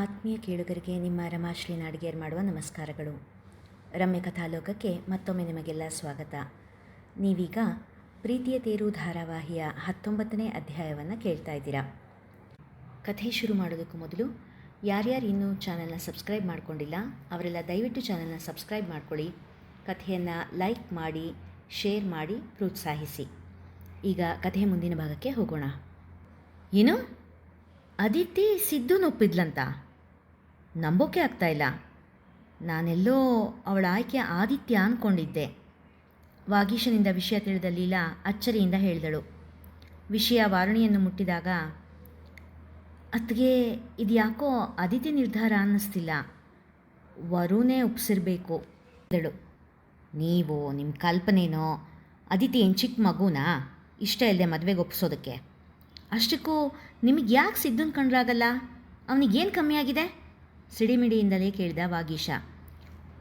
ಆತ್ಮೀಯ ಕೇಳುಗರಿಗೆ ನಿಮ್ಮ ರಮಾಶ್ರೀ ನಾಡಿಗೇರ್ ಮಾಡುವ ನಮಸ್ಕಾರಗಳು. ರಮ್ಯ ಕಥಾಲೋಕಕ್ಕೆ ಮತ್ತೊಮ್ಮೆ ನಿಮಗೆಲ್ಲ ಸ್ವಾಗತ. ನೀವೀಗ ಪ್ರೀತಿಯ ತೇರು ಧಾರಾವಾಹಿಯ ಹತ್ತೊಂಬತ್ತನೇ ಅಧ್ಯಾಯವನ್ನು ಕೇಳ್ತಾ ಇದ್ದೀರಾ. ಕಥೆ ಶುರು ಮಾಡೋದಕ್ಕೂ ಮೊದಲು ಯಾರ್ಯಾರು ಇನ್ನೂ ಚಾನಲ್ನ ಸಬ್ಸ್ಕ್ರೈಬ್ ಮಾಡಿಕೊಂಡಿಲ್ಲ, ಅವರೆಲ್ಲ ದಯವಿಟ್ಟು ಚಾನಲ್ನ ಸಬ್ಸ್ಕ್ರೈಬ್ ಮಾಡ್ಕೊಳ್ಳಿ. ಕಥೆಯನ್ನು ಲೈಕ್ ಮಾಡಿ, ಶೇರ್ ಮಾಡಿ, ಪ್ರೋತ್ಸಾಹಿಸಿ. ಈಗ ಕಥೆಯ ಮುಂದಿನ ಭಾಗಕ್ಕೆ ಹೋಗೋಣ. ಏನು? ಅದಿತಿ ಸಿದ್ದುನೊಪ್ಪಿದ್ಲಂತ ನಂಬೋಕೆ ಆಗ್ತಾ ಇಲ್ಲ. ನಾನೆಲ್ಲೋ ಅವಳ ಆಯ್ಕೆ ಆದಿತ್ಯ ಅಂದ್ಕೊಂಡಿದ್ದೆ ವಾಗೀಶನಿಂದ ವಿಷಯ ತಿಳಿದ ಲೀಲಾ ಅಚ್ಚರಿಯಿಂದ ಹೇಳಿದಳು. ವಿಷಯ ವಾರುಣಿಯನ್ನು ಮುಟ್ಟಿದಾಗ ಅತ್ಗೆ ಇದ್ಯಾಕೋ ಅದಿತಿ ನಿರ್ಧಾರ ಅನ್ನಿಸ್ತಿಲ್ಲ. ವರುನೇ ಒಪ್ಸಿರ್ಬೇಕು ಎಂದಳು ನೀವು ನಿಮ್ಮ ಕಲ್ಪನೆನೋ? ಅದಿತಿ ಏನು ಚಿಕ್ಕ ಮಗುನಾ? ಇಷ್ಟ ಇಲ್ಲದೆ ಮದುವೆಗೆ ಒಪ್ಪಿಸೋದಕ್ಕೆ ಅಷ್ಟಕ್ಕೂ ನಿಮಗೆ ಯಾಕೆ ಸಿದ್ಧನ್ ಕಂಡ್ರಾಗಲ್ಲ? ಅವನಿಗೇನು ಕಮ್ಮಿಯಾಗಿದೆ ಸಿಡಿಮಿಡಿಯಿಂದಲೇ ಕೇಳಿದ ವಾಗೀಶ.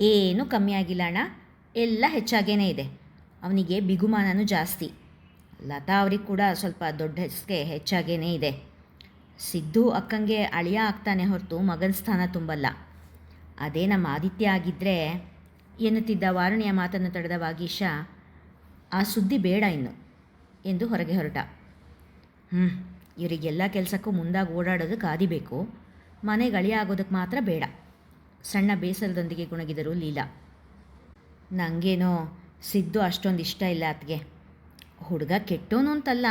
ಏನೂ ಕಮ್ಮಿ ಆಗಿಲ್ಲ ಅಣ್ಣ. ಎಲ್ಲ ಹೆಚ್ಚಾಗೇನೇ ಇದೆ. ಅವನಿಗೆ ಬಿಗುಮಾನನೂ ಜಾಸ್ತಿ. ಲತಾ ಅವ್ರಿಗೆ ಕೂಡ ಸ್ವಲ್ಪ ದೊಡ್ಡ ಹೆಸರಿಗೆ ಹೆಚ್ಚಾಗೇನೇ ಇದೆ. ಸಿದ್ದು ಅಕ್ಕಂಗೆ ಅಳಿಯ ಆಗ್ತಾನೆ ಹೊರತು ಮಗನ ಸ್ಥಾನ ತುಂಬಲ್ಲ. ಅದೇ ನಮ್ಮ ಆದಿತ್ಯ ಆಗಿದ್ದರೆ ಎನ್ನುತ್ತಿದ್ದ ವಾರುಣಿಯ ಮಾತನ್ನು ತಡೆದ ವಾಗೀಶ, ಆ ಸುದ್ದಿ ಬೇಡ ಇನ್ನು ಎಂದು ಹೊರಗೆ ಹೊರಟ. ಹ್ಞೂ ಇವರಿಗೆಲ್ಲ ಕೆಲಸಕ್ಕೂ ಮುಂದಾಗಿ ಓಡಾಡೋದು ಕಾದಿಬೇಕು ಮನೆ ಗಳಿ ಆಗೋದಕ್ಕೆ ಮಾತ್ರ ಬೇಡ. ಸಣ್ಣ ಬೇಸರದೊಂದಿಗೆ ಗುಣಗಿದರು ಲೀಲಾ. ನನಗೇನೋ ಸಿದ್ದು ಅಷ್ಟೊಂದು ಇಷ್ಟ ಇಲ್ಲ ಅತ್ಗೆ. ಹುಡುಗ ಕೆಟ್ಟೋನು ಅಂತಲ್ಲ,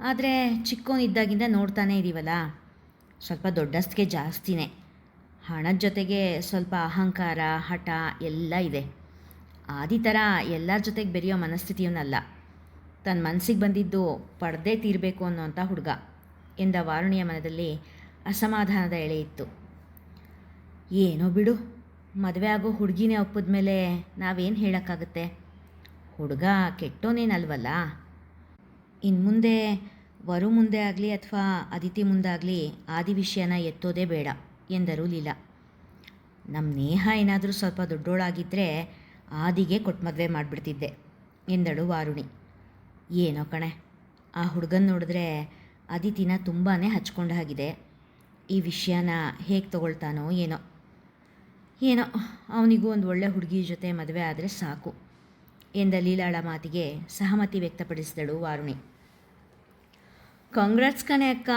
ಆದರೆ ಚಿಕ್ಕೋನಿದ್ದಾಗಿಂದ ನೋಡ್ತಾನೇ ಇದ್ದೀವಲ್ಲ ಸ್ವಲ್ಪ ದೊಡ್ಡಸ್ತಿಗೆ ಜಾಸ್ತಿನೇ. ಹಣದ ಜೊತೆಗೆ ಸ್ವಲ್ಪ ಅಹಂಕಾರ, ಹಠ ಎಲ್ಲ ಇದೆ. ಆದಿ ಥರ ಎಲ್ಲರ ಜೊತೆಗೆ ಬೆರೆಯೋ ಮನಸ್ಥಿತಿಯವನಲ್ಲ ತನ್ನ ಮನಸ್ಸಿಗೆ ಬಂದಿದ್ದು ಪಡೆದೇ ತೀರಬೇಕು ಅನ್ನೋಂಥ ಹುಡುಗ ಎಂದ ವಾರುಣಿಯ ಮನದಲ್ಲಿ ಅಸಮಾಧಾನದ ಎಳೆ ಇತ್ತು. ಏನೋ ಬಿಡು, ಮದುವೆ ಆಗೋ ಹುಡುಗಿನೇ ಒಪ್ಪಿದ ಮೇಲೆ ನಾವೇನು ಹೇಳೋಕ್ಕಾಗುತ್ತೆ? ಹುಡುಗ ಕೆಟ್ಟೋನೇನಲ್ವಲ್ಲ ಇನ್ನು ಮುಂದೆ ವರು ಮುಂದೆ ಆಗಲಿ ಅಥವಾ ಅದಿತಿ ಮುಂದಾಗಲಿ ಆದಿ ವಿಷಯನ ಎತ್ತೋದೇ ಬೇಡ ಎಂದರು ಲೀಲಾ. ನಮ್ಮ ನೇಹ ಏನಾದರೂ ಸ್ವಲ್ಪ ದೊಡ್ಡೋಳಾಗಿದ್ದರೆ ಆದಿಗೆ ಕೊಟ್ಟು ಮದುವೆ ಮಾಡಿಬಿಡ್ತಿದ್ದೆ ಎಂದಳು ವಾರುಣಿ. ಏನೋ ಕಣೆ. ಆ ಹುಡುಗನ ನೋಡಿದ್ರೆ ಅದಿತಿನ ತುಂಬಾ ಹಚ್ಕೊಂಡ ಹಾಗಿದೆ. ಈ ವಿಷಯನ ಹೇಗೆ ತಗೊಳ್ತಾನೋ ಏನೋ. ಏನೋ, ಅವನಿಗೂ ಒಂದು ಒಳ್ಳೆ ಹುಡುಗಿ ಜೊತೆ ಮದುವೆ ಆದರೆ ಸಾಕು ಎಂದ ಲೀಲಾಳ ಮಾತಿಗೆ ಸಹಮತಿ ವ್ಯಕ್ತಪಡಿಸಿದಳು ವಾರುಣಿ. ಕಾಂಗ್ರೆಸ್ ಕಣೆ ಅಕ್ಕ.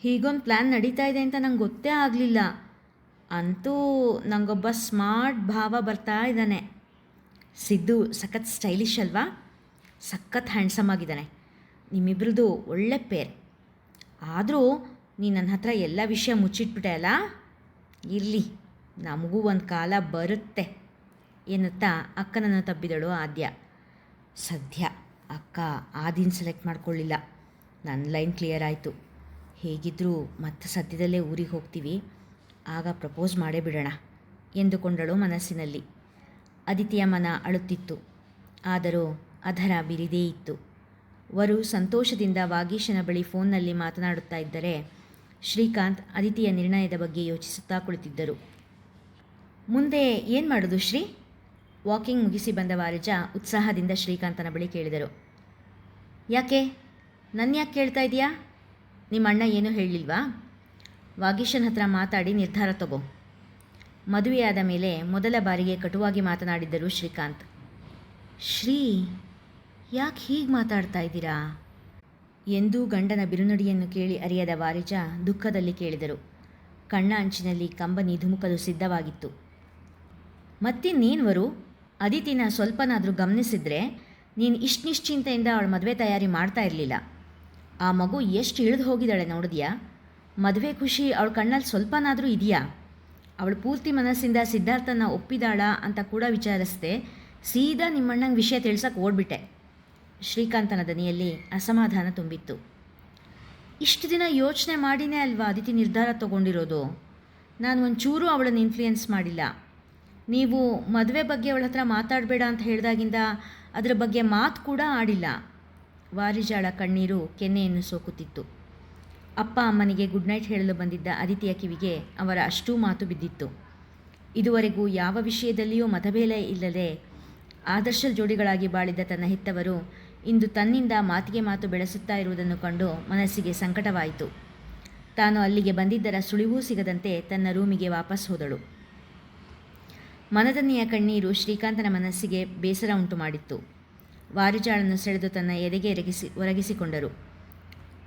ಹೀಗೊಂದು ಪ್ಲ್ಯಾನ್ ನಡೀತಾ ಇದೆ ಅಂತ ನಂಗೆ ಗೊತ್ತೇ ಆಗಲಿಲ್ಲ. ಅಂತೂ ನಂಗೊಬ್ಬ ಸ್ಮಾರ್ಟ್ ಭಾವ ಬರ್ತಾ ಇದ್ದಾನೆ ಸಿದ್ದು ಸಖತ್ ಸ್ಟೈಲಿಶ್ ಅಲ್ವಾ? ಸಖತ್ ಹ್ಯಾಂಡ್ಸಮ್ ಆಗಿದ್ದಾನೆ. ನಿಮ್ಮಿಬ್ರದ್ದು ಒಳ್ಳೆ ಪೇರ್ ಆದರೂ ನೀನು ನನ್ನ ಹತ್ರ ಎಲ್ಲ ವಿಷಯ ಮುಚ್ಚಿಟ್ಬಿಟ್ಟೆ ಅಲ್ಲ? ಇರಲಿ, ನಮಗೂ ಒಂದು ಕಾಲ ಬರುತ್ತೆ ಎನ್ನುತ್ತಾ ಅಕ್ಕನನ್ನು ತಬ್ಬಿದಳು ಆದ್ಯ. ಸದ್ಯ ಅಕ್ಕ ಆದಿನ ಸೆಲೆಕ್ಟ್ ಮಾಡ್ಕೊಳ್ಳಿಲ್ಲ. ನನ್ನ ಲೈನ್ ಕ್ಲಿಯರ್ ಆಯಿತು. ಹೇಗಿದ್ದರೂ ಮತ್ತೆ ಸದ್ಯದಲ್ಲೇ ಊರಿಗೆ ಹೋಗ್ತೀವಿ. ಆಗ ಪ್ರಪೋಸ್ ಮಾಡೇ ಬಿಡೋಣ ಎಂದುಕೊಂಡಳು ಮನಸ್ಸಿನಲ್ಲಿ. ಅದಿತಿಯ ಮನ ಅಳುತ್ತಿತ್ತು. ಆದರೂ ಅಧರ ಬಿರಿದೇ ಇತ್ತು. ವರು ಸಂತೋಷದಿಂದ ವಾಗೀಶನ ಬಳಿ ಫೋನ್ನಲ್ಲಿ ಮಾತನಾಡುತ್ತಾ ಇದ್ದರೆ ಶ್ರೀಕಾಂತ್ ಅದಿತಿಯ ನಿರ್ಣಯದ ಬಗ್ಗೆ ಯೋಚಿಸುತ್ತಾ ಕುಳಿತಿದ್ದರು. ಮುಂದೆ ಏನು ಮಾಡೋದು ಶ್ರೀ? ವಾಕಿಂಗ್ ಮುಗಿಸಿ ಬಂದ ವಾರಜ ಉತ್ಸಾಹದಿಂದ ಶ್ರೀಕಾಂತನ ಬಳಿ ಕೇಳಿದರು. ಯಾಕೆ? ನನ್ನ ಯಾಕೆ ಕೇಳ್ತಾ ಇದೆಯಾ ನಿಮ್ಮ ಅಣ್ಣ ಏನೂ ಹೇಳಲಿಲ್ವಾ ವಾಗೀಶನ ಹತ್ರ ಮಾತಾಡಿ ನಿರ್ಧಾರ ತಗೋ. ಮದುವೆಯಾದ ಮೇಲೆ ಮೊದಲ ಬಾರಿಗೆ ಕಟುವಾಗಿ ಮಾತನಾಡಿದ್ದರು ಶ್ರೀಕಾಂತ್. ಶ್ರೀ ಯಾಕೆ ಹೀಗೆ ಮಾತಾಡ್ತಾ ಇದ್ದೀರಾ? ಎಂದೂ ಗಂಡನ ಬಿರುನುಡಿಯನ್ನು ಕೇಳಿ ಅರಿಯದ ವಾರಿಜ ದುಃಖದಲ್ಲಿ ಕೇಳಿದರು. ಕಣ್ಣ ಅಂಚಿನಲ್ಲಿ ಕಂಬನಿ ಧುಮುಕಲು ಸಿದ್ಧವಾಗಿತ್ತು. ಮತ್ತಿನ್ನೇನ್ವರು ಅದಿತಿನ ಸ್ವಲ್ಪನಾದರೂ ಗಮನಿಸಿದ್ರೆ ನೀನು ಇಷ್ಟು ನಿಶ್ಚಿಂತೆಯಿಂದ ಅವಳ ಮದುವೆ ತಯಾರಿ ಮಾಡ್ತಾ ಇರಲಿಲ್ಲ. ಆ ಮಗು ಎಷ್ಟು ಇಳಿದು ಹೋಗಿದ್ದಾಳೆ ನೋಡಿದ್ಯಾ? ಮದುವೆ ಖುಷಿ ಅವಳ ಕಣ್ಣಲ್ಲಿ ಸ್ವಲ್ಪನಾದರೂ ಇದೆಯಾ? ಅವಳು ಪೂರ್ತಿ ಮನಸ್ಸಿಂದ ಸಿದ್ಧಾರ್ಥನ ಒಪ್ಪಿದಾಳ ಅಂತ ಕೂಡ ವಿಚಾರಿಸ್ದೆ ಸೀದಾ ನಿಮ್ಮಣ್ಣಂಗೆ ವಿಷಯ ತಿಳ್ಸಕ್ಕೆ ಓಡ್ಬಿಟ್ಟೆ. ಶ್ರೀಕಾಂತನ ದನಿಯಲ್ಲಿ ಅಸಮಾಧಾನ ತುಂಬಿತ್ತು. ಇಷ್ಟು ದಿನ ಯೋಚನೆ ಮಾಡಿನೇ ಅಲ್ವಾ ಅದಿತಿ ನಿರ್ಧಾರ ತಗೊಂಡಿರೋದು? ನಾನು ಒಂಚೂರು ಅವಳನ್ನು ಇನ್ಫ್ಲೂಯೆನ್ಸ್ ಮಾಡಿಲ್ಲ. ನೀವು ಮದುವೆ ಬಗ್ಗೆ ಅವಳ ಹತ್ರ ಮಾತಾಡಬೇಡ ಅಂತ ಹೇಳಿದಾಗಿಂದ ಅದರ ಬಗ್ಗೆ ಮಾತು ಕೂಡ ಆಡಿಲ್ಲ. ವಾರಿಜಾಳ ಕಣ್ಣೀರು ಕೆನ್ನೆಯನ್ನು ಸೋಕುತ್ತಿತ್ತು. ಅಪ್ಪ ಅಮ್ಮನಿಗೆ ಗುಡ್ ನೈಟ್ ಹೇಳಲು ಬಂದಿದ್ದ ಅದಿತಿಯ ಕಿವಿಗೆ ಅವರ ಅಷ್ಟೂ ಮಾತು ಬಿದ್ದಿತ್ತು. ಇದುವರೆಗೂ ಯಾವ ವಿಷಯದಲ್ಲಿಯೂ ಮತಭೇದ ಇಲ್ಲದೆ ಆದರ್ಶ ಜೋಡಿಗಳಾಗಿ ಬಾಳಿದ ತನ್ನ ಹೆತ್ತವರು ಇಂದು ತನ್ನಿಂದ ಮಾತಿಗೆ ಮಾತು ಬೆಳೆಸುತ್ತಾ ಇರುವುದನ್ನು ಕಂಡು ಮನಸ್ಸಿಗೆ ಸಂಕಟವಾಯಿತು. ತಾನು ಅಲ್ಲಿಗೆ ಬಂದಿದ್ದರ ಸುಳಿವೂ ಸಿಗದಂತೆ ತನ್ನ ರೂಮಿಗೆ ವಾಪಸ್ ಹೋದಳು. ಮನದನ್ನೆಯ ಕಣ್ಣೀರು ಶ್ರೀಕಾಂತನ ಮನಸ್ಸಿಗೆ ಬೇಸರ ಉಂಟು ಮಾಡಿತ್ತು. ವಾರಿಜಾಳನ್ನು ಸೆಳೆದು ತನ್ನ ಎದೆಗೆ ಎರಗಿಸಿ ಒರಗಿಸಿಕೊಂಡರು.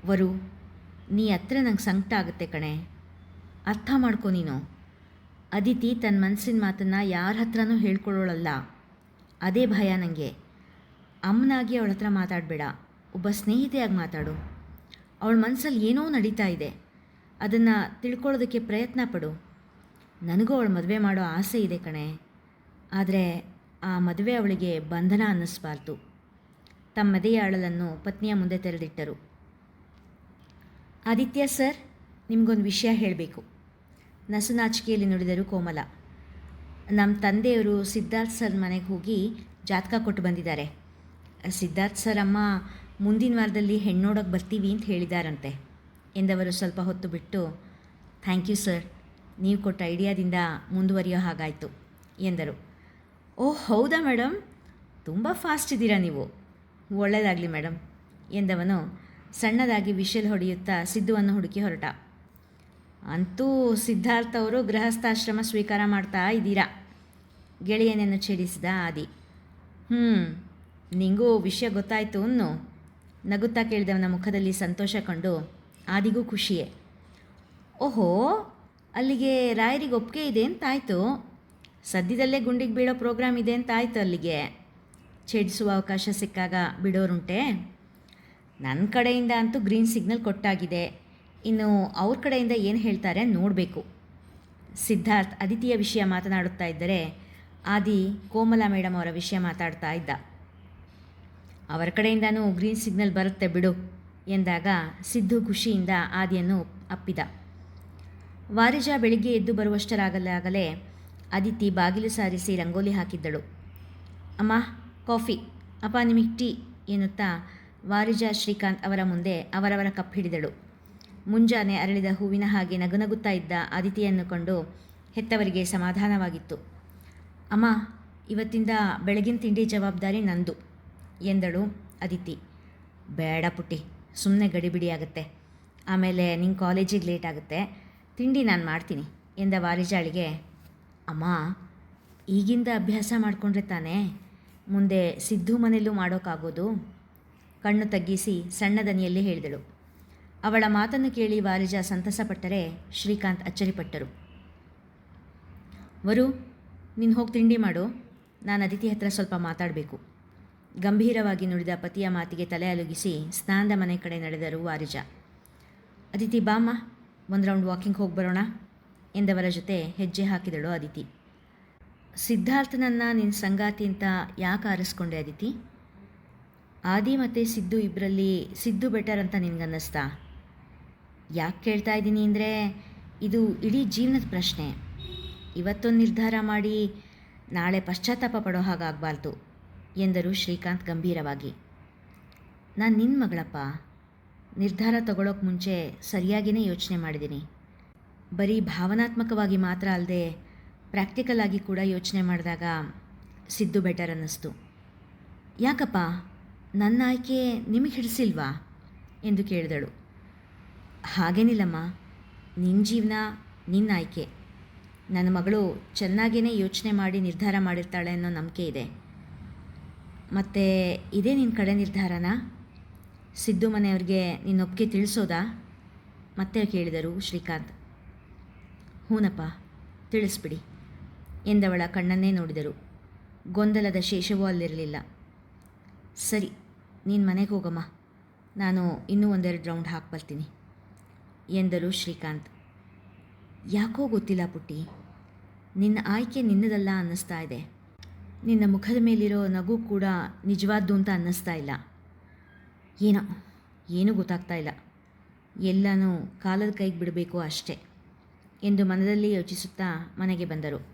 ವರು, ನೀ ಹತ್ರ ನಂಗೆ ಸಂಕಟ ಆಗುತ್ತೆ ಕಣೆ. ಅರ್ಥ ಮಾಡ್ಕೊ ನೀನು. ಅದಿತಿ ತನ್ನ ಮನಸ್ಸಿನ ಮಾತನ್ನು ಯಾರ ಹತ್ರನೂ ಹೇಳ್ಕೊಳ್ಳೋಳಲ್ಲ ಅದೇ ಭಯ ನನಗೆ ಅಮ್ಮನಾಗಿ ಅವಳ ಹತ್ರ ಮಾತಾಡಬೇಡ. ಒಬ್ಬ ಸ್ನೇಹಿತೆಯಾಗಿ ಮಾತಾಡು. ಅವಳ ಮನಸ್ಸಲ್ಲಿ ಏನೋ ನಡೀತಾ ಇದೆ. ಅದನ್ನು ತಿಳ್ಕೊಳ್ಳೋದಕ್ಕೆ ಪ್ರಯತ್ನ ಪಡು. ನನಗೂ ಅವಳು ಮದುವೆ ಮಾಡೋ ಆಸೆ ಇದೆ ಕಣೆ. ಆದರೆ ಆ ಮದುವೆ ಅವಳಿಗೆ ಬಂಧನ ಅನ್ನಿಸ್ಬಾರ್ದು. ತಮ್ಮದೆಯ ಅಳಲನ್ನು ಪತ್ನಿಯ ಮುಂದೆ ತೆರೆದಿಟ್ಟರು. ಆದಿತ್ಯ ಸರ್, ನಿಮಗೊಂದು ವಿಷಯ ಹೇಳಬೇಕು. ನಸುನಾಚಿಕೆಯಲ್ಲಿ ನುಡಿದರು ಕೋಮಲ. ನಮ್ಮ ತಂದೆಯವರು ಸಿದ್ಧಾರ್ಥ ಸರ್ ಮನೆಗೆ ಹೋಗಿ ಜಾತಕ ಕೊಟ್ಟು ಬಂದಿದ್ದಾರೆ. ಸಿದ್ಧಾರ್ಥ್ ಸರ್ ಅಮ್ಮ, ಮುಂದಿನ ವಾರದಲ್ಲಿ ಹೆಣ್ಣೋಡೋಕೆ ಬರ್ತೀವಿ ಅಂತ ಹೇಳಿದಾರಂತೆ. ಎಂದವರು ಸ್ವಲ್ಪ ಹೊತ್ತು ಬಿಟ್ಟು, ಥ್ಯಾಂಕ್ ಯು ಸರ್, ನೀವು ಕೊಟ್ಟ ಐಡಿಯಾದಿಂದ ಮುಂದುವರಿಯೋ ಹಾಗಾಯಿತು, ಎಂದರು. ಓಹ್ ಹೌದಾ ಮೇಡಮ್ ತುಂಬ ಫಾಸ್ಟ್ ಇದ್ದೀರಾ ನೀವು. ಒಳ್ಳೆಯದಾಗಲಿ ಮೇಡಮ್ ಎಂದವನು ಸಣ್ಣದಾಗಿ ವಿಷಲ್ ಹೊಡೆಯುತ್ತಾ ಸಿದ್ದುವನ್ನು ಹುಡುಕಿ ಹೊರಟ. ಅಂತೂ ಸಿದ್ಧಾರ್ಥ ಅವರು ಗೃಹಸ್ಥಾಶ್ರಮ ಸ್ವೀಕಾರ ಮಾಡ್ತಾ ಇದ್ದೀರಾ, ಗೆಳೆಯನನ್ನು ಛೇಡಿಸಿದ ಆದಿ. ಹ್ಞೂ ನಿಂಗೂ ವಿಷಯ ಗೊತ್ತಾಯಿತು ಅನ್ನು ನಗುತ್ತಾ ಕೇಳಿದವನ ಮುಖದಲ್ಲಿ ಸಂತೋಷ ಕಂಡು ಆದಿಗೂ ಖುಷಿಯೇ. ಓಹೋ, ಅಲ್ಲಿಗೆ ರಾಯರಿಗೆ ಒಪ್ಪಿಗೆ ಇದೆ ಅಂತಾಯಿತು. ಸದ್ಯದಲ್ಲೇ ಗುಂಡಿಗೆ ಬೀಳೋ ಪ್ರೋಗ್ರಾಮ್ ಇದೆ ಅಂತ ಅಲ್ಲಿಗೆ. ಛೇಡಿಸುವ ಅವಕಾಶ ಸಿಕ್ಕಾಗ ಬಿಡೋರುಂಟೆ. ನನ್ನ ಕಡೆಯಿಂದ ಅಂತೂ ಗ್ರೀನ್ ಸಿಗ್ನಲ್ ಕೊಟ್ಟಾಗಿದೆ. ಇನ್ನು ಅವ್ರ ಕಡೆಯಿಂದ ಏನು ಹೇಳ್ತಾರೆ ನೋಡಬೇಕು. ಸಿದ್ಧಾರ್ಥ್ ಅದಿತಿಯ ವಿಷಯ ಮಾತನಾಡುತ್ತಾ ಇದ್ದರೆ ಆದಿ ಕೋಮಲಾ ಮೇಡಮ್ ಅವರ ವಿಷಯ ಮಾತಾಡ್ತಾ ಇದ್ದ. ಅವರ ಕಡೆಯಿಂದನೂ ಗ್ರೀನ್ ಸಿಗ್ನಲ್ ಬರುತ್ತೆ ಬಿಡು ಎಂದಾಗ ಸಿದ್ದು ಖುಷಿಯಿಂದ ಆದಿಯನ್ನು ಅಪ್ಪಿದ. ವಾರಿಜ ಬೆಳಿಗ್ಗೆ ಎದ್ದು ಬರುವಷ್ಟರಾಗಲಾಗಲೇ ಅದಿತಿ ಬಾಗಿಲು ಸಾರಿಸಿ ರಂಗೋಲಿ ಹಾಕಿದ್ದಳು. ಅಮ್ಮ, ಕಾಫಿ, ಅಪ್ಪ ನಿಮಗೆ ಟೀ ಎನ್ನುತ್ತಾ ವಾರಿಜ ಶ್ರೀಕಾಂತ್ ಅವರ ಮುಂದೆ ಅವರವರ ಕಪ್ ಹಿಡಿದಳು. ಮುಂಜಾನೆ ಅರಳಿದ ಹೂವಿನ ಹಾಗೆ ನಗುನಗುತ್ತಾ ಇದ್ದ ಅದಿತಿಯನ್ನು ಕಂಡು ಹೆತ್ತವರಿಗೆ ಸಮಾಧಾನವಾಗಿತ್ತು. ಅಮ್ಮ, ಇವತ್ತಿಂದ ಬೆಳಗಿನ ತಿಂಡಿ ಜವಾಬ್ದಾರಿ ನಂದು. ಎಂದಳು ಅದಿತಿ. ಬೇಡ ಪುಟ್ಟಿ ಸುಮ್ಮನೆ ಗಡಿಬಿಡಿ ಆಗುತ್ತೆ. ಆಮೇಲೆ ನಿನ್ನ ಕಾಲೇಜಿಗೆ ಲೇಟ್ ಆಗುತ್ತೆ. ತಿಂಡಿ ನಾನು ಮಾಡ್ತೀನಿ ಎಂದ ವಾರಿಜಾಳಿಗೆ ಅಮ್ಮ, ಈಗಿಂದ ಅಭ್ಯಾಸ ಮಾಡಿಕೊಂಡ್ರೆ ತಾನೇ? ಮುಂದೆ ಸಿದ್ದು ಮನೆಯಲ್ಲೂ ಮಾಡೋಕ್ಕಾಗೋದು ಕಣ್ಣು ತಗ್ಗಿಸಿ ಸಣ್ಣ ದನಿಯಲ್ಲಿ ಹೇಳಿದಳು. ಅವಳ ಮಾತನ್ನು ಕೇಳಿ ವಾರಿಜ ಸಂತಸಪಟ್ಟರೆ ಶ್ರೀಕಾಂತ್ ಅಚ್ಚರಿಪಟ್ಟರು. ವರು, ನೀನು ಹೋಗಿ ತಿಂಡಿ ಮಾಡು. ನಾನು ಅದಿತಿ ಹತ್ರ ಸ್ವಲ್ಪ ಮಾತಾಡಬೇಕು. ಗಂಭೀರವಾಗಿ ನುಡಿದ ಪತಿಯ ಮಾತಿಗೆ ತಲೆ ಅಲುಗಿಸಿ ಸ್ನಾನದ ಮನೆ ಕಡೆ ನಡೆದರು ವಾರಿಜ. ಅದಿತಿ, ಬಾಮ್ಮ, ಒಂದು ರೌಂಡ್ ವಾಕಿಂಗ್ ಹೋಗಿ ಬರೋಣ, ಎಂದವರ ಜೊತೆ ಹೆಜ್ಜೆ ಹಾಕಿದಳು ಅದಿತಿ. ಸಿದ್ಧಾರ್ಥನನ್ನು ನಿನ್ನ ಸಂಗಾತಿ ಅಂತ ಯಾಕೆ ಆರಿಸ್ಕೊಂಡೆ ಅದಿತಿ? ಆದಿ ಮತ್ತು ಸಿದ್ದು ಇಬ್ಬರಲ್ಲಿ ಸಿದ್ದು ಬೆಟರ್ ಅಂತ ನಿನಗನ್ನಿಸ್ತಾ? ಯಾಕೆ ಕೇಳ್ತಾ ಇದ್ದೀನಿ ಅಂದರೆ ಇದು ಇಡೀ ಜೀವನದ ಪ್ರಶ್ನೆ. ಇವತ್ತೊಂದು ನಿರ್ಧಾರ ಮಾಡಿ ನಾಳೆ ಪಶ್ಚಾತ್ತಾಪ ಪಡೋ ಹಾಗಾಗಬಾರ್ದು. ಎಂದರು ಶ್ರೀಕಾಂತ್ ಗಂಭೀರವಾಗಿ. ನಾನು ನಿನ್ನ ಮಗಳಪ್ಪ. ನಿರ್ಧಾರ ತಗೊಳ್ಳೋಕೆ ಮುಂಚೆ ಸರಿಯಾಗಿಯೇ ಯೋಚನೆ ಮಾಡಿದ್ದೀನಿ ಬರೀ ಭಾವನಾತ್ಮಕವಾಗಿ ಮಾತ್ರ ಅಲ್ಲದೆ ಪ್ರಾಕ್ಟಿಕಲ್ ಆಗಿ ಕೂಡ ಯೋಚನೆ ಮಾಡಿದಾಗ ಸಿದ್ದು ಬೆಟರ್ ಅನ್ನಿಸ್ತು. ಯಾಕಪ್ಪ? ನನ್ನ ಆಯ್ಕೆ ನಿಮಗೆ ಹಿಡಿಸಿಲ್ವಾ? ಎಂದು ಕೇಳಿದಳು. ಹಾಗೇನಿಲ್ಲಮ್ಮ. ನಿನ್ನ ಜೀವನ ನಿನ್ನ ಆಯ್ಕೆ. ನನ್ನ ಮಗಳು ಚೆನ್ನಾಗೇ ಯೋಚನೆ ಮಾಡಿ ನಿರ್ಧಾರ ಮಾಡಿರ್ತಾಳೆ ಅನ್ನೋ ನಂಬಿಕೆ ಇದೆ. ಮತ್ತು ಇದೇ ನಿನ್ನ ಕಡೆ ನಿರ್ಧಾರನಾ? ಸಿದ್ದು ಮನೆಯವ್ರಿಗೆ ನಿನ್ನ ಒಪ್ಪಿಗೆ ತಿಳಿಸೋದಾ? ಮತ್ತೆ ಕೇಳಿದರು ಶ್ರೀಕಾಂತ್. ಹೂನಪ್ಪ, ತಿಳಿಸ್ಬಿಡಿ, ಎಂದವಳ ಕಣ್ಣನ್ನೇ ನೋಡಿದರು. ಗೊಂದಲದ ಶೇಷವೂ ಅಲ್ಲಿರಲಿಲ್ಲ. ಸರಿ, ನೀನು ಮನೆಗೆ ಹೋಗಮ್ಮ. ನಾನು ಇನ್ನೂ ಒಂದೆರಡು ರೌಂಡ್ ಹಾಕಿ ಬರ್ತೀನಿ, ಎಂದರು ಶ್ರೀಕಾಂತ್. ಯಾಕೋ ಗೊತ್ತಿಲ್ಲ ಪುಟ್ಟಿ, ನಿನ್ನ ಆಯ್ಕೆ ನಿನ್ನದಲ್ಲ ಅನ್ನಿಸ್ತಾ ಇದೆ. ನಿನ್ನ ಮುಖದ ಮೇಲಿರೋ ನಗು ಕೂಡ ನಿಜವಾದ್ದು ಅಂತ ಅನ್ನಿಸ್ತಾ ಇಲ್ಲ. ಏನೋ, ಏನೂ ಗೊತ್ತಾಗ್ತಾ ಇಲ್ಲ. ಎಲ್ಲನೂ ಕಾಲದ ಕೈಗೆ ಬಿಡಬೇಕು ಅಷ್ಟೇ ಎಂದು ಮನದಲ್ಲಿ ಯೋಚಿಸುತ್ತಾ ಮನೆಗೆ ಬಂದರು.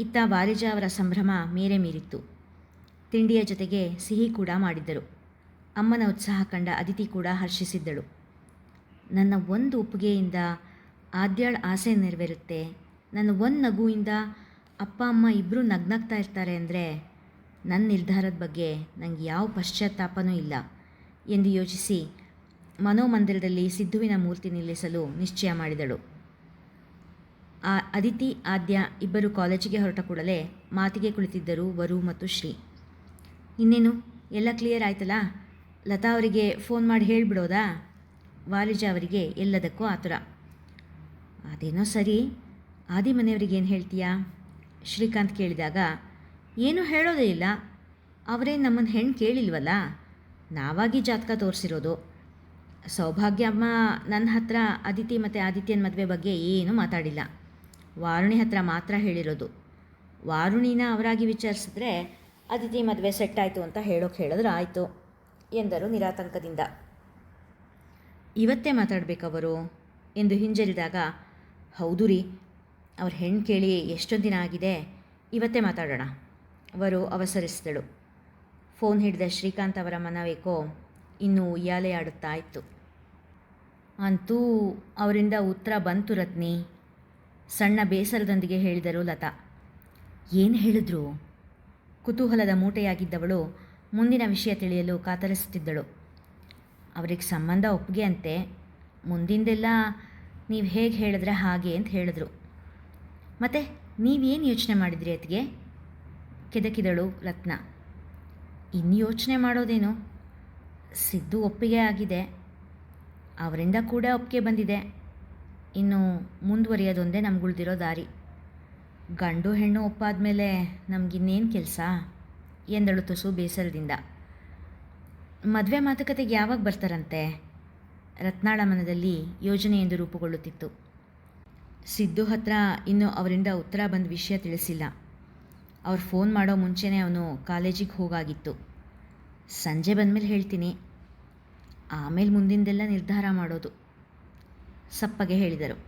ಇತ್ತ ವಾರಿಜ ಅವರ ಸಂಭ್ರಮ ಮೇರೆ ಮೀರಿತ್ತು. ತಿಂಡಿಯ ಜೊತೆಗೆ ಸಿಹಿ ಕೂಡ ಮಾಡಿದ್ದರು. ಅಮ್ಮನ ಉತ್ಸಾಹ ಕಂಡ ಅದಿತಿ ಕೂಡ ಹರ್ಷಿಸಿದ್ದಳು. ನನ್ನ ಒಂದು ಒಪ್ಪಿಗೆಯಿಂದ ಆದ್ಯಾಳ್ ಆಸೆ ನೆರವೇರುತ್ತೆ. ನನ್ನ ಒಂದು ನಗುವಿಂದ ಅಪ್ಪ, ಅಮ್ಮ ಇಬ್ಬರೂ ನಗ್ನಗ್ತಾ ಇರ್ತಾರೆ ಅಂದರೆ ನನ್ನ ನಿರ್ಧಾರದ ಬಗ್ಗೆ ನನಗೆ ಯಾವ ಪಶ್ಚಾತ್ತಾಪನೂ ಇಲ್ಲ. ಎಂದು ಯೋಚಿಸಿ ಮನೋಮಂದಿರದಲ್ಲಿ ಸಿದ್ಧುವಿನ ಮೂರ್ತಿ ನಿಲ್ಲಿಸಲು ನಿಶ್ಚಯ ಮಾಡಿದಳು. ಆ ಅದಿತಿ, ಆದ್ಯ ಇಬ್ಬರು ಕಾಲೇಜಿಗೆ ಹೊರಟ ಕೂಡಲೇ ಮಾತಿಗೆ ಕುಳಿತಿದ್ದರು ವರು ಮತ್ತು ಶ್ರೀ. ಇನ್ನೇನು? ಎಲ್ಲ ಕ್ಲಿಯರ್ ಆಯ್ತಲ್ಲ? ಲತಾ ಅವರಿಗೆ ಫೋನ್ ಮಾಡಿ ಹೇಳಿಬಿಡೋದಾ? ವಾಲಿಜ ಅವರಿಗೆ ಎಲ್ಲದಕ್ಕೂ ಆತುರ. ಅದೇನೋ ಸರಿ. ಆದಿ ಮನೆಯವರಿಗೆ ಏನು ಹೇಳ್ತೀಯಾ? ಶ್ರೀಕಾಂತ್ ಕೇಳಿದಾಗ, ಏನೂ ಹೇಳೋದೇ ಇಲ್ಲ. ಅವರೇ ನಮ್ಮನ್ನು ಹೆಣ್ಣು ಕೇಳಿಲ್ವಲ್ಲ? ನಾವಾಗಿ ಜಾತಕ ತೋರಿಸಿರೋದು. ಸೌಭಾಗ್ಯ ಅಮ್ಮ ನನ್ನ ಹತ್ರ ಅದಿತಿ ಮತ್ತು ಆದಿತ್ಯನ ಮದುವೆ ಬಗ್ಗೆ ಏನೂ ಮಾತಾಡಿಲ್ಲ. ವಾರುಣಿ ಹತ್ರ ಮಾತ್ರ ಹೇಳಿರೋದು. ವಾರುಣಿನ ಅವರಾಗಿ ವಿಚಾರಿಸಿದ್ರೆ ಅದಿತಿ ಮದುವೆ ಸೆಟ್ ಆಯಿತು ಅಂತ ಹೇಳೋಕೆ ಹೇಳಿದ್ರೆ ಆಯಿತು, ಎಂದರು ನಿರಾತಂಕದಿಂದ. ಇವತ್ತೇ ಮಾತಾಡಬೇಕವರು? ಎಂದು ಹಿಂಜರಿದಾಗ, ಹೌದು ರೀ. ಅವ್ರ ಹೆಣ್ಣು ಕೇಳಿ ಎಷ್ಟೊಂದು ದಿನ ಆಗಿದೆ? ಇವತ್ತೇ ಮಾತಾಡೋಣ. ಅವರು ಅವಸರಿಸಿದಳು. ಫೋನ್ ಹಿಡಿದ ಶ್ರೀಕಾಂತ್ ಅವರ ಮನವೇಕೋ ಇನ್ನೂ ಉಯ್ಯಾಲೆ ಆಡುತ್ತಾ ಇತ್ತು. ಅಂತೂ ಅವರಿಂದ ಉತ್ತರ ಬಂತು ರತ್ನಿ. ಸಣ್ಣ ಬೇಸರದೊಂದಿಗೆ ಹೇಳಿದರು ಲತಾ. ಏನು ಹೇಳಿದ್ರು? ಕುತೂಹಲದ ಮೂಟೆಯಾಗಿದ್ದವಳು ಮುಂದಿನ ವಿಷಯ ತಿಳಿಯಲು ಕಾತರಿಸುತ್ತಿದ್ದಳು. ಅವರಿಗೆ ಸಂಬಂಧ ಒಪ್ಪಿಗೆ ಅಂತೆ. ಮುಂದಿಂದೆಲ್ಲ ನೀವು ಹೇಗೆ ಹೇಳಿದ್ರೆ ಹಾಗೆ ಅಂತ ಹೇಳಿದ್ರು. ಮತ್ತು ನೀವೇನು ಯೋಚನೆ ಮಾಡಿದ್ರಿ ಅತ್ತಿಗೆ? ಕೆದಕಿದಳು ರತ್ನ. ಇನ್ನು ಯೋಚನೆ ಮಾಡೋದೇನು? ಸಿದ್ದು ಒಪ್ಪಿಗೆ ಆಗಿದೆ. ಅವರಿಂದ ಕೂಡ ಒಪ್ಪಿಗೆ ಬಂದಿದೆ. ಇನ್ನು ಮುಂದುವರಿಯೋದೊಂದೇ ನಮ್ಗುಳ್ದಿರೋ ದಾರಿ. ಗಂಡು ಹೆಣ್ಣು ಒಪ್ಪಾದ ಮೇಲೆ ನಮಗಿನ್ನೇನು ಕೆಲಸ? ಎಂದಳು ತುಸು ಬೇಸರದಿಂದ. ಮದುವೆ ಮಾತುಕತೆಗೆ ಯಾವಾಗ ಬರ್ತಾರಂತೆ? ರತ್ನಾಳ ಮನದಲ್ಲಿ ಯೋಜನೆಯೆಂದು ರೂಪುಗೊಳ್ಳುತ್ತಿತ್ತು. ಸಿದ್ದು ಹತ್ರ ಇನ್ನು ಅವರಿಂದ ಉತ್ತರ ಬಂದ ವಿಷಯ ತಿಳಿಸಿಲ್ಲ. ಅವ್ರು ಫೋನ್ ಮಾಡೋ ಮುಂಚೆನೇ ಅವನು ಕಾಲೇಜಿಗೆ ಹೋಗಾಗಿತ್ತು. ಸಂಜೆ ಬಂದಮೇಲೆ ಹೇಳ್ತೀನಿ. ಆಮೇಲೆ ಮುಂದಿಂದೆಲ್ಲ ನಿರ್ಧಾರ ಮಾಡೋದು. ಸಪ್ಪಗೆ ಹೇಳಿದರು.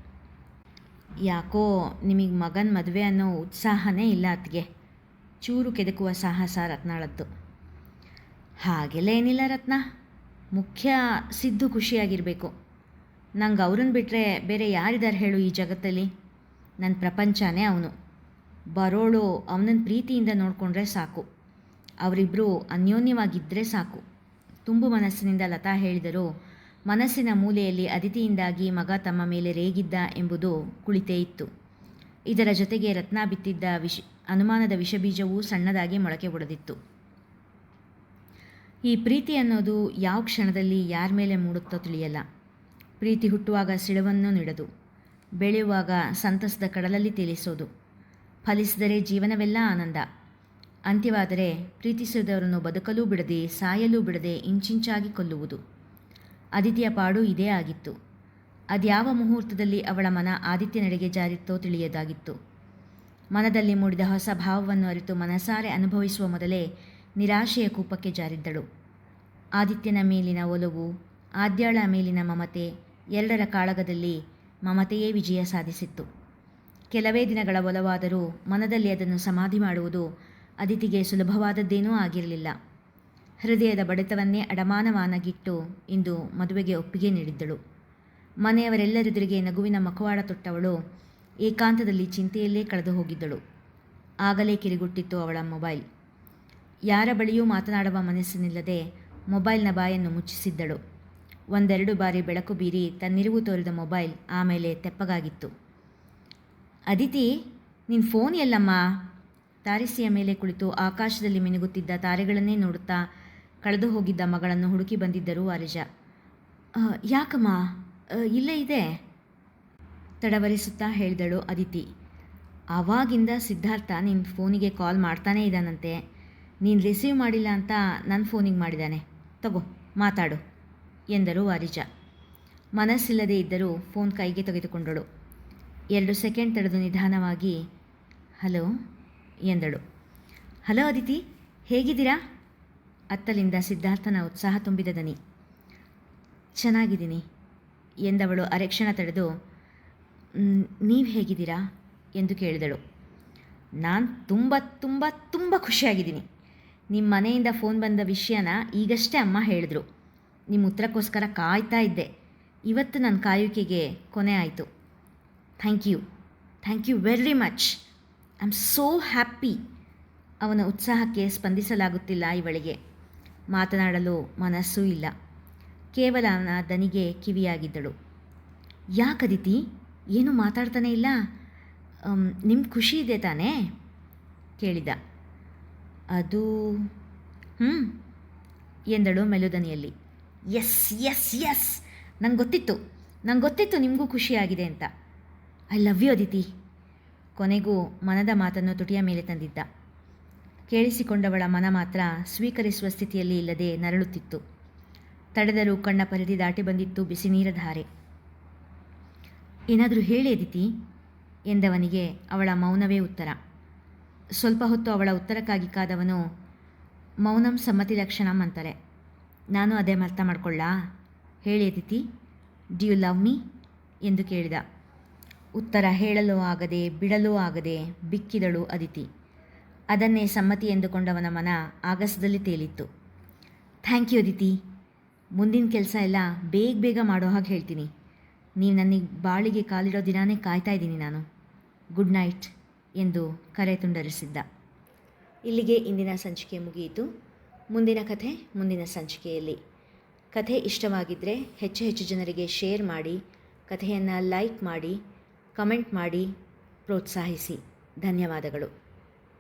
ಯಾಕೋ ನಿಮಗೆ ಮಗನ ಮದುವೆ ಅನ್ನೋ ಉತ್ಸಾಹನೇ ಇಲ್ಲ ಅತ್ತಿಗೆ. ಚೂರು ಕೆದಕುವ ಸಾಹಸ ರತ್ನಾಳದ್ದು. ಹಾಗೆಲ್ಲ ಏನಿಲ್ಲ ರತ್ನ. ಮುಖ್ಯ ಸಿದ್ದು ಖುಷಿಯಾಗಿರಬೇಕು. ನಂಗೆ ಅವ್ರನ್ನ ಬಿಟ್ಟರೆ ಬೇರೆ ಯಾರಿದ್ದಾರೆ ಹೇಳು ಈ ಜಗತ್ತಲ್ಲಿ? ನನ್ನ ಪ್ರಪಂಚನೇ ಅವನು. ಬರೋಳು ಅವನನ್ನ ಪ್ರೀತಿಯಿಂದ ನೋಡಿಕೊಂಡ್ರೆ ಸಾಕು. ಅವರಿಬ್ಬರು ಅನ್ಯೋನ್ಯವಾಗಿದ್ದರೆ ಸಾಕು. ತುಂಬು ಮನಸ್ಸಿನಿಂದ ಲತಾ ಹೇಳಿದರು, ಮನಸ್ಸಿನ ಮೂಲೆಯಲ್ಲಿ ಅದಿತಿಯಿಂದಾಗಿ ಮಗ ತಮ್ಮ ಮೇಲೆ ರೇಗಿದ್ದ ಎಂಬುದು ಕುಳಿತೇ ಇತ್ತು. ಇದರ ಜೊತೆಗೆ ರತ್ನ ಬಿತ್ತಿದ್ದ ವಿಷ, ಅನುಮಾನದ ವಿಷಬೀಜವೂ ಸಣ್ಣದಾಗಿ ಮೊಳಕೆ ಒಡೆದಿತ್ತು. ಈ ಪ್ರೀತಿ ಅನ್ನೋದು ಯಾವ ಕ್ಷಣದಲ್ಲಿ ಯಾರ ಮೇಲೆ ಮೂಡುತ್ತೋ ತಿಳಿಯಲ್ಲ. ಪ್ರೀತಿ ಹುಟ್ಟುವಾಗ ಸಿಳುವನ್ನು ನೀಡದು. ಬೆಳೆಯುವಾಗ ಸಂತಸದ ಕಡಲಲ್ಲಿ ತೇಲಿಸೋದು. ಫಲಿಸಿದರೆ ಜೀವನವೆಲ್ಲ ಆನಂದ. ಅಂತ್ಯವಾದರೆ ಪ್ರೀತಿಸಿದವರನ್ನು ಬದುಕಲೂ ಬಿಡದೆ, ಸಾಯಲೂ ಬಿಡದೆ ಇಂಚಿಂಚಾಗಿ ಕೊಲ್ಲುವುದು. ಅದಿತಿಯ ಪಾಡು ಇದೇ ಆಗಿತ್ತು. ಅದ್ಯಾವ ಮುಹೂರ್ತದಲ್ಲಿ ಅವಳ ಮನ ಆದಿತ್ಯನೆಡೆಗೆ ಜಾರಿತ್ತೋ ತಿಳಿಯದಾಗಿತ್ತು. ಮನದಲ್ಲಿ ಮೂಡಿದ ಹೊಸ ಭಾವವನ್ನು ಅರಿತು ಮನಸಾರೆ ಅನುಭವಿಸುವ ಮೊದಲೇ ನಿರಾಶೆಯ ಕೂಪಕ್ಕೆ ಜಾರಿದ್ದಳು. ಆದಿತ್ಯನ ಮೇಲಿನ ಒಲವು, ಆದ್ಯಾಳ ಮೇಲಿನ ಮಮತೆ ಎರಡರ ಕಾಳಗದಲ್ಲಿ ಮಮತೆಯೇ ವಿಜಯ ಸಾಧಿಸಿತ್ತು. ಕೆಲವೇ ದಿನಗಳ ಒಲವಾದರೂ ಮನದಲ್ಲಿ ಅದನ್ನು ಸಮಾಧಿ ಮಾಡುವುದು ಅದಿತಿಗೆ ಸುಲಭವಾದದ್ದೇನೂ ಆಗಿರಲಿಲ್ಲ. ಹೃದಯದ ಬಡಿತವನ್ನೇ ಅಡಮಾನವಾನಗಿಟ್ಟು ಇಂದು ಮದುವೆಗೆ ಒಪ್ಪಿಗೆ ನೀಡಿದ್ದಳು. ಮನೆಯವರೆಲ್ಲರೆದುರಿಗೆ ನಗುವಿನ ಮಖವಾಡ ತೊಟ್ಟವಳು ಏಕಾಂತದಲ್ಲಿ ಚಿಂತೆಯಲ್ಲೇ ಕಳೆದು ಹೋಗಿದ್ದಳು. ಆಗಲೇ ಕಿರಿಗುಟ್ಟಿತ್ತು ಅವಳ ಮೊಬೈಲ್. ಯಾರ ಬಳಿಯೂ ಮಾತನಾಡುವ ಮನಸ್ಸಿನಿಲ್ಲದೆ ಮೊಬೈಲ್ನ ಬಾಯನ್ನು ಮುಚ್ಚಿಸಿದ್ದಳು. ಒಂದೆರಡು ಬಾರಿ ಬೆಳಕು ಬೀರಿ ತನ್ನಿರುವು ತೋರಿದ ಮೊಬೈಲ್ ಆಮೇಲೆ ತೆಪ್ಪಗಾಗಿತ್ತು. ಅದಿತಿ ನಿನ್ನ ಫೋನ್ ಎಲ್ಲಮ್ಮ? ತಾರಿಸಿಯ ಮೇಲೆ ಕುಳಿತು ಆಕಾಶದಲ್ಲಿ ಮಿನುಗುತ್ತಿದ್ದ ತಾರೆಗಳನ್ನೇ ನೋಡುತ್ತಾ ಕಳೆದು ಹೋಗಿದ್ದ ಮಗಳನ್ನು ಹುಡುಕಿ ಬಂದಿದ್ದರು ವಾರಿಜ. ಯಾಕಮ್ಮ? ಇಲ್ಲ ಇದೆ? ತಡವರಿಸುತ್ತಾ ಹೇಳಿದಳು ಅದಿತಿ. ಆವಾಗಿಂದ ಸಿದ್ಧಾರ್ಥ ನಿನ್ನ ಫೋನಿಗೆ ಕಾಲ್ ಮಾಡ್ತಾನೇ ಇದ್ದಾನಂತೆ. ನೀನು ರಿಸೀವ್ ಮಾಡಿಲ್ಲ ಅಂತ ನನ್ನ ಫೋನಿಗೆ ಮಾಡಿದ್ದಾನೆ ತಗೋ, ಮಾತಾಡು. ಎಂದರು ವಾರಿಜ. ಮನಸ್ಸಿಲ್ಲದೆ ಇದ್ದರೂ ಫೋನ್ ಕೈಗೆ ತೆಗೆದುಕೊಂಡಳು. ಎರಡು ಸೆಕೆಂಡ್ ತಡೆದು ನಿಧಾನವಾಗಿ, ಹಲೋ, ಎಂದಳು. ಹಲೋ, ಅದಿತಿ, ಹೇಗಿದ್ದೀರಾ? ಅತ್ತಲಿಂದ ಸಿದ್ಧಾರ್ಥನ ಉತ್ಸಾಹ ತುಂಬಿದ ದನಿ. ಚೆನ್ನಾಗಿದ್ದೀನಿ, ಎಂದವಳು ಅರೆಕ್ಷಣ ತಡೆದು ನೀವು ಹೇಗಿದ್ದೀರಾ? ಎಂದು ಕೇಳಿದಳು. ನಾನು ತುಂಬ ತುಂಬ ತುಂಬ ಖುಷಿಯಾಗಿದ್ದೀನಿ. ನಿಮ್ಮ ಮನೆಯಿಂದ ಫೋನ್ ಬಂದ ವಿಷಯನ ಈಗಷ್ಟೇ ಅಮ್ಮ ಹೇಳಿದ್ರು. ನಿಮ್ಮ ಉತ್ತರಕ್ಕೋಸ್ಕರ ಕಾಯ್ತಾ ಇದ್ದೆ. ಇವತ್ತು ನನ್ನ ಕಾಯುವಿಕೆಗೆ ಕೊನೆ ಆಯಿತು. Thank you. Thank you very much. I am so happy. ಅವನ ಉತ್ಸಾಹಕ್ಕೆ ಸ್ಪಂದಿಸಲಾಗುತ್ತಿಲ್ಲ ಇವಳಿಗೆ. ಮಾತನಾಡಲು ಮನಸ್ಸೂ ಇಲ್ಲ. ಕೇವಲ ಅವನ ದನಿಗೆ ಕಿವಿಯಾಗಿದ್ದಳು. ಯಾಕದಿತಿ ಏನು ಮಾತಾಡ್ತಾನೆ ಇಲ್ಲ? ನಿಮ್ಮ ಖುಷಿ ಇದೆ ತಾನೇ? ಕೇಳಿದ. ಅದು ಹ್ಞೂ ಎಂದಳು ಮೆಲುದನಿಯಲ್ಲಿ. ಎಸ್ ಎಸ್ ಎಸ್ ನಂಗೆ ಗೊತ್ತಿತ್ತು. ನಂಗೆ ಗೊತ್ತಿತ್ತು ನಿಮಗೂ ಖುಷಿಯಾಗಿದೆ ಅಂತ. ಐ ಲವ್ ಯು ಅದಿತಿ ಕೊನೆಗೂ ಮನದ ಮಾತನ್ನು ತುಟಿಯ ಮೇಲೆ ತಂದಿದ್ದ. ಕೇಳಿಸಿಕೊಂಡವಳ ಮನ ಮಾತ್ರ ಸ್ವೀಕರಿಸುವ ಸ್ಥಿತಿಯಲ್ಲಿ ಇಲ್ಲದೆ ನರಳುತ್ತಿತ್ತು. ತಡೆದರೂ ಕಣ್ಣ ಪರಿಧಿ ದಾಟಿ ಬಂದಿತ್ತು ಬಿಸಿ ನೀರ ಧಾರೆ ಏನಾದರೂ ಹೇಳಿ ಅದಿತಿ ಎಂದವನಿಗೆ ಅವಳ ಮೌನವೇ ಉತ್ತರ. ಸ್ವಲ್ಪ ಹೊತ್ತು ಅವಳ ಉತ್ತರಕ್ಕಾಗಿ ಕಾದವನು, ಮೌನಂ ಸಮ್ಮತಿ ಲಕ್ಷಣಂ ಅಂತಾರೆ. ನಾನು ಅದೇ ಅರ್ಥ ಮಾಡ್ಕೊಳ್ಳಾ? ಹೇಳಿ Aditi do you love me ಎಂದು ಕೇಳಿದ. ಉತ್ತರ, ಹೇಳಲು ಆಗದೆ, ಬಿಡಲೂ ಆಗದೆ ಬಿಕ್ಕಿದಳು ಅದಿತಿ. ಅದನ್ನೇ ಸಮ್ಮತಿ ಎಂದುಕೊಂಡವನ ಮನ ಆಗಸದಲ್ಲಿ ತೇಲಿತ್ತು. Thank you Aditi. ಮುಂದಿನ ಕೆಲಸ ಎಲ್ಲ ಬೇಗ ಬೇಗ ಮಾಡೋ ಹಾಗೆ ಹೇಳ್ತೀನಿ. ನೀವು ನನಗೆ ಬಾಳಿಗೆ ಕಾಲಿಡೋ ದಿನಾನೇ ಕಾಯ್ತಾ ಇದ್ದೀನಿ ನಾನು. ಗುಡ್ ನೈಟ್ ಎಂದು ಕರೆ ತುಂಡರಿಸಿದ್ದ. ಇಲ್ಲಿಗೆ ಇಂದಿನ ಸಂಚಿಕೆ ಮುಗಿಯಿತು. ಮುಂದಿನ ಕಥೆ, ಮುಂದಿನ ಸಂಚಿಕೆಯಲ್ಲಿ. ಕಥೆ ಇಷ್ಟವಾಗಿದ್ದರೆ ಹೆಚ್ಚು ಹೆಚ್ಚು ಜನರಿಗೆ ಶೇರ್ ಮಾಡಿ, ಕಥೆಯನ್ನು ಲೈಕ್ ಮಾಡಿ, ಕಮೆಂಟ್ ಮಾಡಿ, ಪ್ರೋತ್ಸಾಹಿಸಿ. ಧನ್ಯವಾದಗಳು.